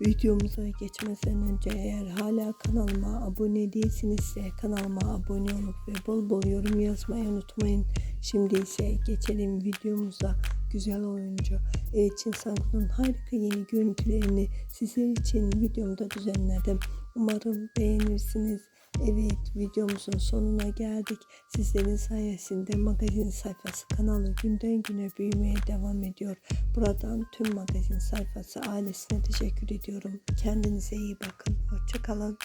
videomuza geçmeden önce eğer hala kanalıma abone değilsinizse kanalıma abone olup ve bol bol yorum yazmayı unutmayın şimdi ise geçelim videomuza güzel oyuncu Elçin Sangu'nun harika yeni görüntülerini sizler için videomda düzenledim umarım beğenirsiniz Evet videomuzun sonuna geldik. Sizlerin sayesinde magazin sayfası kanalı günden güne büyümeye devam ediyor. Buradan tüm magazin sayfası ailesine teşekkür ediyorum. Kendinize iyi bakın. Hoşçakalın.